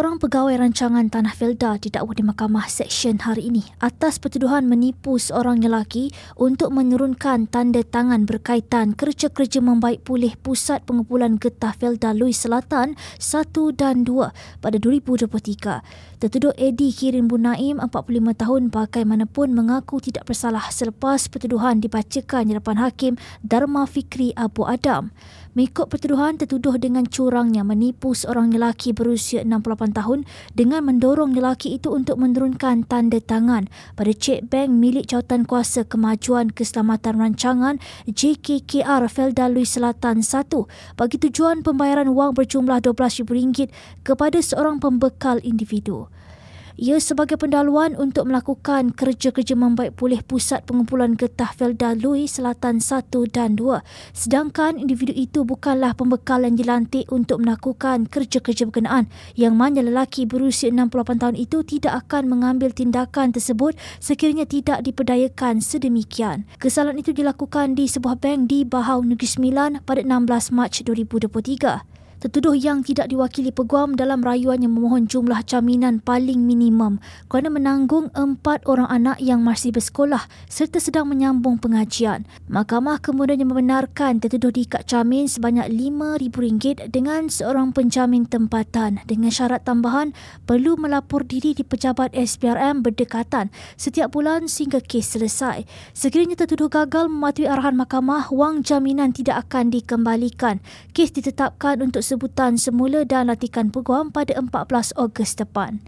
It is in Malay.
Seorang pegawai rancangan Tanah Felda didakwa di Mahkamah Seksyen hari ini atas pertuduhan menipu seorang lelaki untuk menurunkan tanda tangan berkaitan kerja-kerja membaik pulih Pusat Pengumpulan Getah Felda Lui Selatan 1 dan 2 pada 2023. Tertuduh Eddie Kirin Bunaim, 45 tahun, bagaimanapun mengaku tidak bersalah selepas pertuduhan dibacakan di hadapan Hakim Dharma Fikri Abu Adam. Mengikut pertuduhan, tertuduh dengan curangnya menipu seorang lelaki berusia 68 tahun dengan mendorong lelaki itu untuk menurunkan tanda tangan pada cek bank milik jawatan kuasa kemajuan keselamatan rancangan JKKR Felda Lui Selatan 1 bagi tujuan pembayaran wang berjumlah RM12,000 kepada seorang pembekal individu. Ia sebagai pendahuluan untuk melakukan kerja-kerja membaik pulih pusat pengumpulan getah Felda Lui Selatan 1 dan 2. Sedangkan individu itu bukanlah pembekal yang dilantik untuk melakukan kerja-kerja berkenaan yang mana lelaki berusia 68 tahun itu tidak akan mengambil tindakan tersebut sekiranya tidak diperdayakan sedemikian. Kesalahan itu dilakukan di sebuah bank di Bahau Negeri Sembilan pada 16 Mac 2023. Tertuduh yang tidak diwakili peguam dalam rayuan yang memohon jumlah jaminan paling minimum kerana menanggung empat orang anak yang masih bersekolah serta sedang menyambung pengajian. Mahkamah kemudian membenarkan tertuduh diikat jamin sebanyak RM5,000 dengan seorang penjamin tempatan dengan syarat tambahan perlu melapor diri di pejabat SPRM berdekatan setiap bulan sehingga kes selesai. Sekiranya tertuduh gagal mematuhi arahan mahkamah, wang jaminan tidak akan dikembalikan. Kes ditetapkan untuk sebutan semula dan latihan peguam pada 14 Ogos depan.